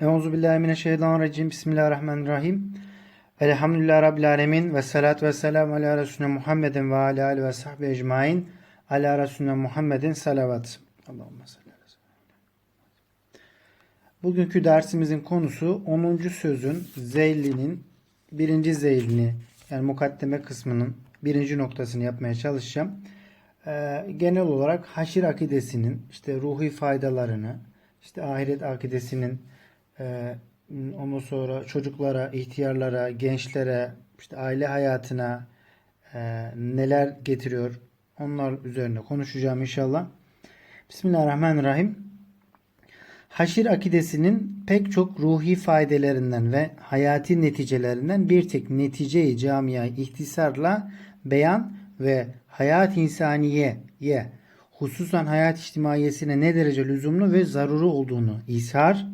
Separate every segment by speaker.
Speaker 1: Euzu billahi mineşşeytanirracim. Bismillahirrahmanirrahim. Elhamdülillahi rabbil alamin ve salatu vesselam ala resulina Muhammedin ve ala ve sahbihi ecmaîn. Ala resulina Muhammedin salavat. Ala Bugünkü dersimizin konusu 10. sözün zeylinin birinci zeylini yani mukaddeme kısmının birinci noktasını yapmaya çalışacağım. Ee, genel olarak haşir akidesinin işte ruhi faydalarını, işte ahiret akidesinin e, ondan sonra çocuklara, ihtiyarlara, gençlere, işte aile hayatına e, neler getiriyor onlar üzerine konuşacağım inşallah. Bismillahirrahmanirrahim. Haşir akidesinin pek çok ruhi faydelerinden ve hayati neticelerinden bir tek neticeyi camia ihtisarla beyan ve hayat insaniyeye hususan hayat içtimaiyesine ne derece lüzumlu ve zaruri olduğunu ishar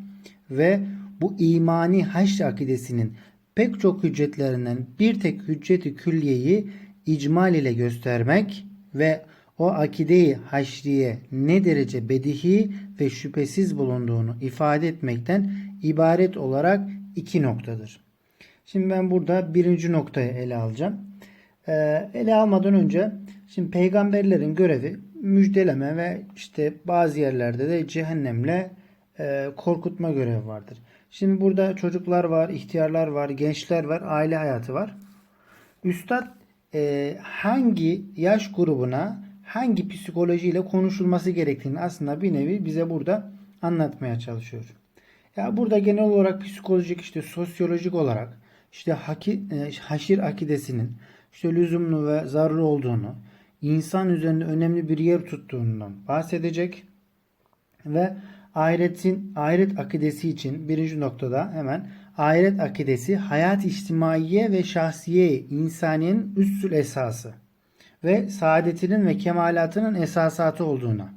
Speaker 1: ve bu imani haşr akidesinin pek çok hüccetlerinden bir tek hücceti külliyeyi icmal ile göstermek ve o akideyi haşriye ne derece bedihi ve şüphesiz bulunduğunu ifade etmekten ibaret olarak iki noktadır. Şimdi ben burada birinci noktayı ele alacağım. Ee, ele almadan önce şimdi peygamberlerin görevi müjdeleme ve işte bazı yerlerde de cehennemle korkutma görevi vardır. Şimdi burada çocuklar var, ihtiyarlar var, gençler var, aile hayatı var. Üstad e, hangi yaş grubuna hangi psikolojiyle konuşulması gerektiğini aslında bir nevi bize burada anlatmaya çalışıyor. Ya burada genel olarak psikolojik işte sosyolojik olarak işte e, haşir akidesinin işte lüzumlu ve zararlı olduğunu, insan üzerinde önemli bir yer tuttuğundan bahsedecek ve ahiretin ahiret akidesi için birinci noktada hemen ahiret akidesi hayat içtimaiye ve şahsiye insaniyenin üstül esası ve saadetinin ve kemalatının esasatı olduğuna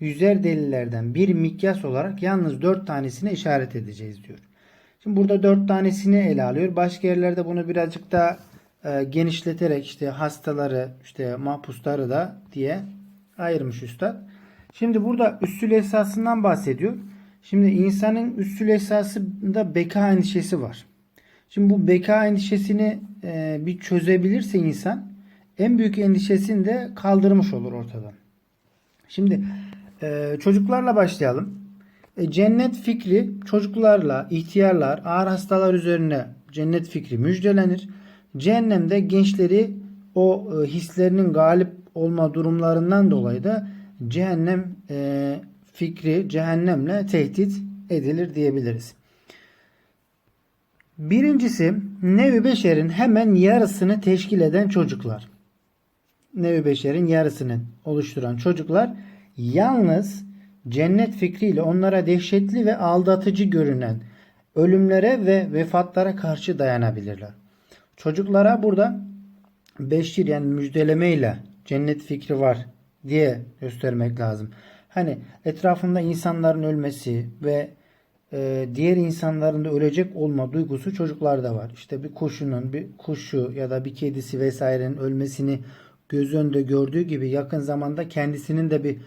Speaker 1: yüzer delillerden bir mikyas olarak yalnız dört tanesine işaret edeceğiz diyor. Şimdi burada dört tanesini ele alıyor. Başka yerlerde bunu birazcık daha e, genişleterek işte hastaları işte mahpusları da diye ayırmış üstad. Şimdi burada üssül esasından bahsediyor. Şimdi insanın üssül esasında beka endişesi var. Şimdi bu beka endişesini e, bir çözebilirse insan en büyük endişesini de kaldırmış olur ortadan. Şimdi e, çocuklarla başlayalım. E, cennet fikri çocuklarla, ihtiyarlar, ağır hastalar üzerine cennet fikri müjdelenir. Cehennemde gençleri o hislerinin galip olma durumlarından dolayı da cehennem e, fikri cehennemle tehdit edilir diyebiliriz. Birincisi nevi beşerin hemen yarısını teşkil eden çocuklar. Nevi beşerin yarısını oluşturan çocuklar yalnız cennet fikriyle onlara dehşetli ve aldatıcı görünen ölümlere ve vefatlara karşı dayanabilirler. Çocuklara burada beşir yani müjdelemeyle cennet fikri var diye göstermek lazım. Hani etrafında insanların ölmesi ve e, diğer insanların da ölecek olma duygusu çocuklarda var. İşte bir kuşunun, bir kuşu ya da bir kedisi vesairenin ölmesini göz önünde gördüğü gibi yakın zamanda kendisinin de bir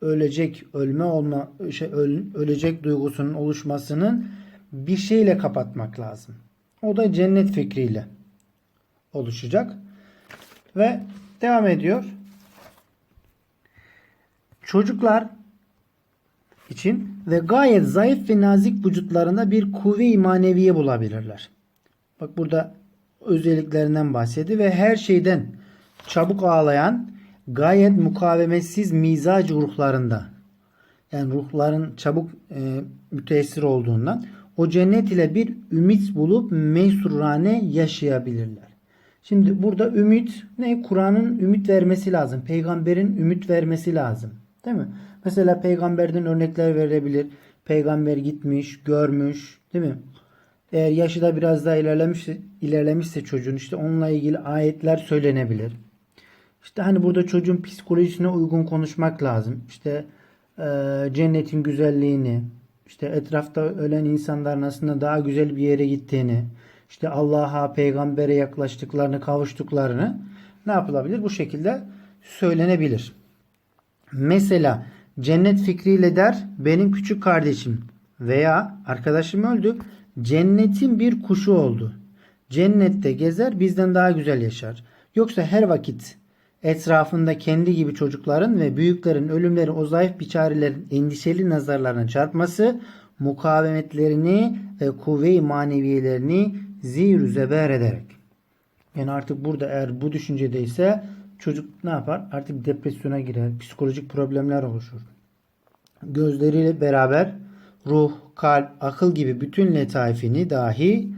Speaker 1: ölecek, ölme olma, şey, ölecek duygusunun oluşmasının bir şeyle kapatmak lazım. O da cennet fikriyle oluşacak. Ve devam ediyor. Çocuklar için ve gayet zayıf ve nazik vücutlarında bir kuvve-i maneviye bulabilirler. Bak burada özelliklerinden bahsedi ve her şeyden çabuk ağlayan gayet mukavemetsiz mizac ruhlarında yani ruhların çabuk e, müteessir olduğundan o cennet ile bir ümit bulup mesurane yaşayabilirler. Şimdi burada ümit ne? Kur'an'ın ümit vermesi lazım. Peygamberin ümit vermesi lazım. Değil mi? Mesela peygamberden örnekler verebilir. Peygamber gitmiş, görmüş, değil mi? Eğer yaşı da biraz daha ilerlemişse, ilerlemişse çocuğun işte onunla ilgili ayetler söylenebilir. İşte hani burada çocuğun psikolojisine uygun konuşmak lazım. İşte e, cennetin güzelliğini, işte etrafta ölen insanların aslında daha güzel bir yere gittiğini, işte Allah'a, peygambere yaklaştıklarını, kavuştuklarını ne yapılabilir? Bu şekilde söylenebilir. Mesela cennet fikriyle der benim küçük kardeşim Veya arkadaşım öldü. Cennetin bir kuşu oldu. Cennette gezer bizden daha güzel yaşar. Yoksa her vakit etrafında kendi gibi çocukların ve büyüklerin ölümleri o zayıf biçarelerin endişeli nazarlarına çarpması mukavemetlerini ve kuvve-i maneviyelerini zir zeber ederek. Yani artık burada eğer bu düşüncedeyse çocuk ne yapar? Artık depresyona girer. Psikolojik problemler oluşur. Gözleriyle beraber ruh, kalp, akıl gibi bütün letaifini dahi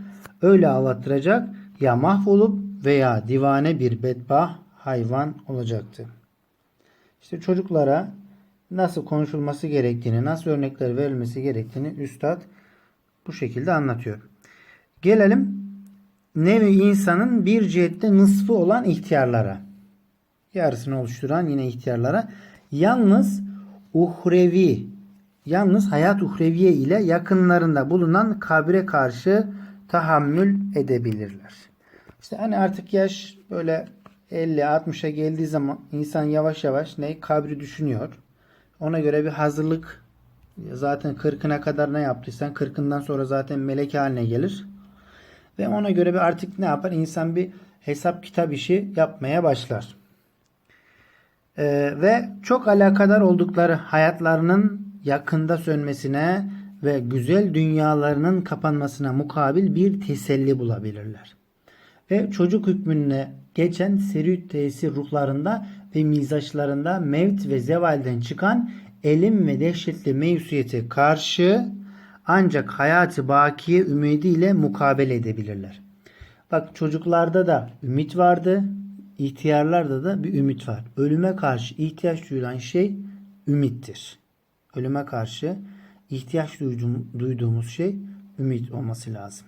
Speaker 1: öyle ağlattıracak ya mahvolup veya divane bir bedbah hayvan olacaktı. İşte çocuklara nasıl konuşulması gerektiğini, nasıl örnekler verilmesi gerektiğini üstad bu şekilde anlatıyor. Gelelim nevi insanın bir cihette nısfı olan ihtiyarlara. Yarısını oluşturan yine ihtiyarlara. Yalnız uhrevi, yalnız hayat uhreviye ile yakınlarında bulunan kabre karşı tahammül edebilirler. İşte hani artık yaş böyle 50-60'a geldiği zaman insan yavaş yavaş ne kabri düşünüyor. Ona göre bir hazırlık zaten 40'ına kadar ne yaptıysan 40'ından sonra zaten melek haline gelir. Ve ona göre bir artık ne yapar? İnsan bir hesap kitap işi yapmaya başlar. Ee, ve çok alakadar oldukları hayatlarının yakında sönmesine ve güzel dünyalarının kapanmasına mukabil bir teselli bulabilirler. Ve çocuk hükmüne geçen seri tesir ruhlarında ve mizaçlarında mevt ve zevalden çıkan elim ve dehşetli mevsiyete karşı ancak hayatı bakiye ümidiyle mukabele edebilirler. Bak çocuklarda da ümit vardı, ihtiyarlarda da bir ümit var. Ölüme karşı ihtiyaç duyulan şey ümittir. Ölüme karşı ihtiyaç duyduğumuz şey ümit olması lazım.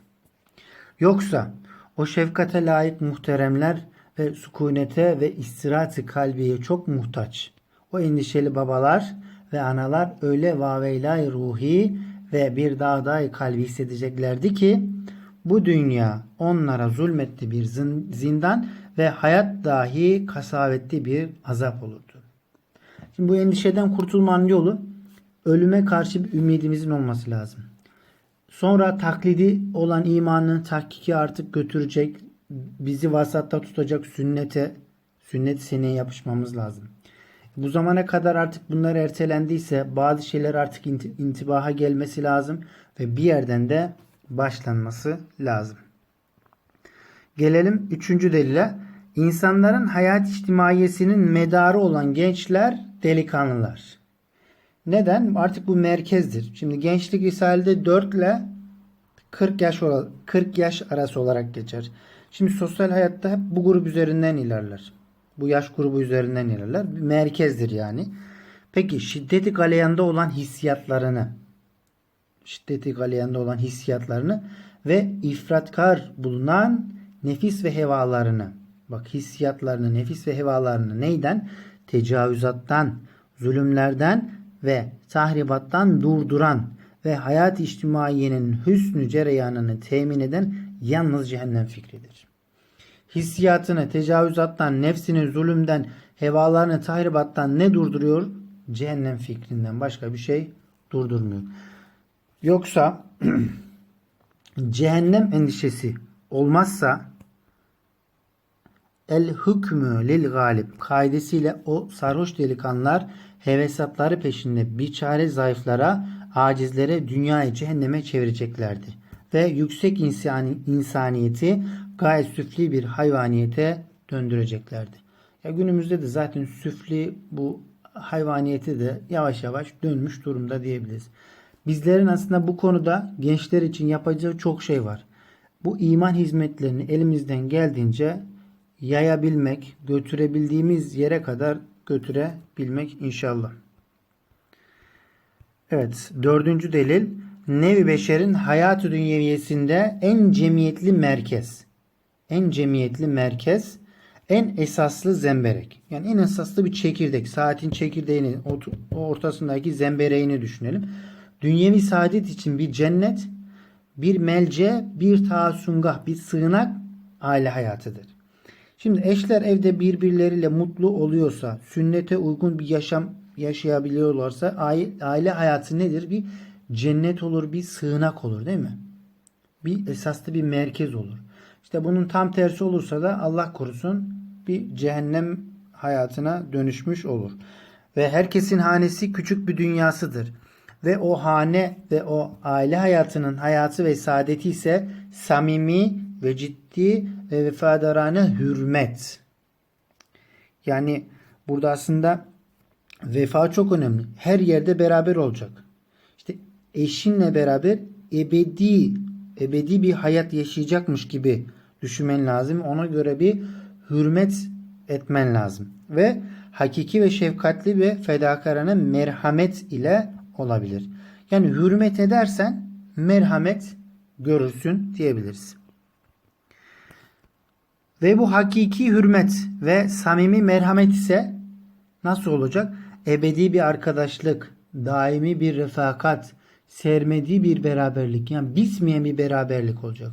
Speaker 1: Yoksa o şefkate layık muhteremler ve sükunete ve istirahat kalbiye çok muhtaç. O endişeli babalar ve analar öyle vaveylay ruhi ve bir dağday kalbi hissedeceklerdi ki bu dünya onlara zulmetli bir zindan ve hayat dahi kasavetli bir azap olurdu. Şimdi bu endişeden kurtulmanın yolu ölüme karşı bir ümidimizin olması lazım. Sonra taklidi olan imanın tahkiki artık götürecek, bizi vasatta tutacak sünnete, sünnet seneye yapışmamız lazım. Bu zamana kadar artık bunlar ertelendiyse bazı şeyler artık intibaha gelmesi lazım ve bir yerden de başlanması lazım. Gelelim üçüncü delile. İnsanların hayat içtimaiyesinin medarı olan gençler delikanlılar. Neden? Artık bu merkezdir. Şimdi gençlik risalede 4 ile 40 yaş 40 yaş arası olarak geçer. Şimdi sosyal hayatta hep bu grup üzerinden ilerler. Bu yaş grubu üzerinden ilerler. Bir merkezdir yani. Peki şiddeti galeyanda olan hissiyatlarını şiddeti galeyanda olan hissiyatlarını ve ifratkar bulunan nefis ve hevalarını bak hissiyatlarını, nefis ve hevalarını neyden? Tecavüzattan, zulümlerden ve tahribattan durduran ve hayat içtimaiyenin hüsnü cereyanını temin eden yalnız cehennem fikridir. Hissiyatını, tecavüzattan, nefsini, zulümden, hevalarını, tahribattan ne durduruyor? Cehennem fikrinden başka bir şey durdurmuyor. Yoksa cehennem endişesi olmazsa el hükmü lil galip kaidesiyle o sarhoş delikanlılar hevesatları peşinde biçare zayıflara, acizlere, dünyayı cehenneme çevireceklerdi. Ve yüksek insani, insaniyeti gayet süfli bir hayvaniyete döndüreceklerdi. Ya günümüzde de zaten süfli bu hayvaniyeti de yavaş yavaş dönmüş durumda diyebiliriz. Bizlerin aslında bu konuda gençler için yapacağı çok şey var. Bu iman hizmetlerini elimizden geldiğince yayabilmek, götürebildiğimiz yere kadar götürebilmek inşallah. Evet, dördüncü delil nevi beşerin hayatı dünyeviyesinde en cemiyetli merkez. En cemiyetli merkez, en esaslı zemberek. Yani en esaslı bir çekirdek. Saatin çekirdeğini, ortasındaki zembereğini düşünelim. Dünyevi saadet için bir cennet, bir melce, bir taassungah, bir sığınak aile hayatıdır. Şimdi eşler evde birbirleriyle mutlu oluyorsa, sünnete uygun bir yaşam yaşayabiliyorlarsa aile hayatı nedir? Bir cennet olur, bir sığınak olur değil mi? Bir esaslı bir merkez olur. İşte bunun tam tersi olursa da Allah korusun bir cehennem hayatına dönüşmüş olur. Ve herkesin hanesi küçük bir dünyasıdır. Ve o hane ve o aile hayatının hayatı ve saadeti ise samimi ve ciddi ve vefadarane hürmet. Yani burada aslında vefa çok önemli. Her yerde beraber olacak. İşte eşinle beraber ebedi ebedi bir hayat yaşayacakmış gibi düşünmen lazım. Ona göre bir hürmet etmen lazım. Ve hakiki ve şefkatli ve fedakarane merhamet ile olabilir. Yani hürmet edersen merhamet görürsün diyebiliriz. Ve bu hakiki hürmet ve samimi merhamet ise nasıl olacak? Ebedi bir arkadaşlık, daimi bir refakat, sermediği bir beraberlik. Yani bitmeyen bir beraberlik olacak.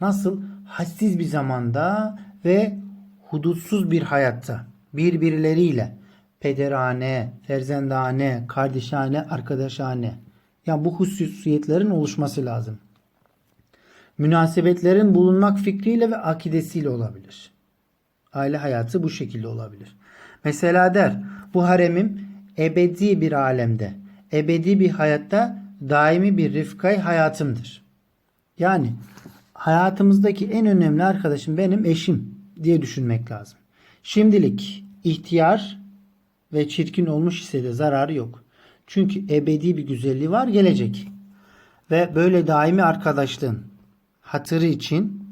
Speaker 1: Nasıl? Hassiz bir zamanda ve hudutsuz bir hayatta birbirleriyle pederane, ferzendane, kardeşane, arkadaşane. Yani bu hususiyetlerin oluşması lazım. Münasebetlerin bulunmak fikriyle ve akidesiyle olabilir. Aile hayatı bu şekilde olabilir. Mesela der bu haremim ebedi bir alemde, ebedi bir hayatta daimi bir rifkay hayatımdır. Yani hayatımızdaki en önemli arkadaşım benim eşim diye düşünmek lazım. Şimdilik ihtiyar ve çirkin olmuş ise de zararı yok. Çünkü ebedi bir güzelliği var gelecek. Ve böyle daimi arkadaşlığın hatırı için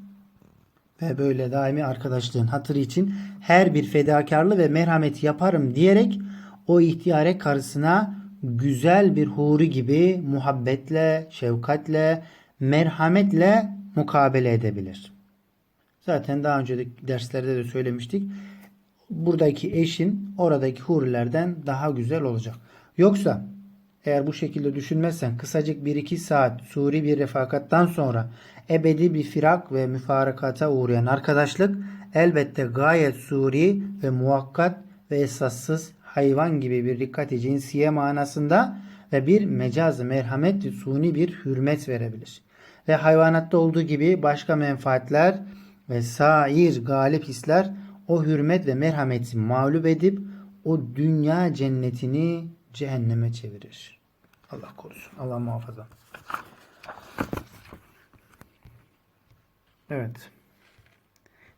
Speaker 1: ve böyle daimi arkadaşlığın hatırı için her bir fedakarlığı ve merhameti yaparım diyerek o ihtiyare karısına güzel bir huri gibi muhabbetle, şefkatle, merhametle mukabele edebilir. Zaten daha önceki derslerde de söylemiştik. Buradaki eşin oradaki hurilerden daha güzel olacak. Yoksa eğer bu şekilde düşünmezsen kısacık 1-2 saat suri bir refakattan sonra ebedi bir firak ve müfarakata uğrayan arkadaşlık elbette gayet suri ve muhakkat ve esassız hayvan gibi bir dikkati cinsiye manasında ve bir mecaz merhamet suni bir hürmet verebilir. Ve hayvanatta olduğu gibi başka menfaatler ve sair galip hisler o hürmet ve merhameti mağlup edip o dünya cennetini cehenneme çevirir. Allah korusun. Allah muhafaza. Evet.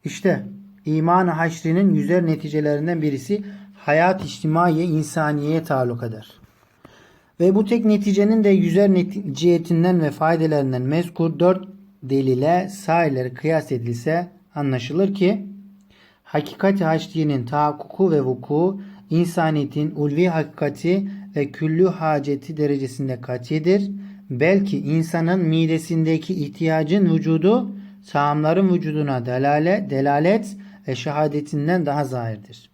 Speaker 1: İşte iman-ı haşrinin yüzer neticelerinden birisi hayat içtimaiye insaniyeye taluk eder. Ve bu tek neticenin de yüzer cihetinden ve faydelerinden mezkur dört delile sahilleri kıyas edilse anlaşılır ki hakikati haşriyenin tahakkuku ve vuku insaniyetin ulvi hakikati ve küllü haceti derecesinde katidir. Belki insanın midesindeki ihtiyacın vücudu sahamların vücuduna delale, delalet ve şehadetinden daha zahirdir.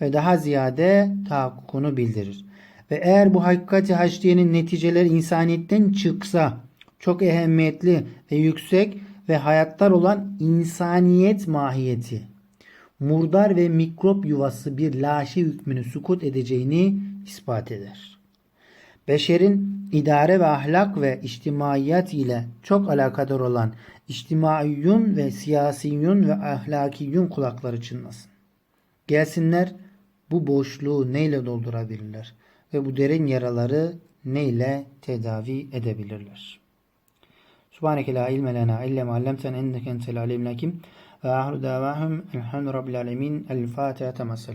Speaker 1: Ve daha ziyade tahakkukunu bildirir. Ve eğer bu hakikati haşriyenin neticeleri insaniyetten çıksa çok ehemmiyetli ve yüksek ve hayatlar olan insaniyet mahiyeti murdar ve mikrop yuvası bir laşi hükmünü sukut edeceğini ispat eder. Beşerin idare ve ahlak ve içtimaiyat ile çok alakadar olan içtimaiyyun ve siyasiyun ve ahlakiyun kulakları çınlasın. Gelsinler bu boşluğu neyle doldurabilirler ve bu derin yaraları neyle tedavi edebilirler. Subhaneke la ilme lena illa ma allamtena inneke entel alim hakim. Ve ahru davahum elhamdü rabbil alemin. El Fatiha temas.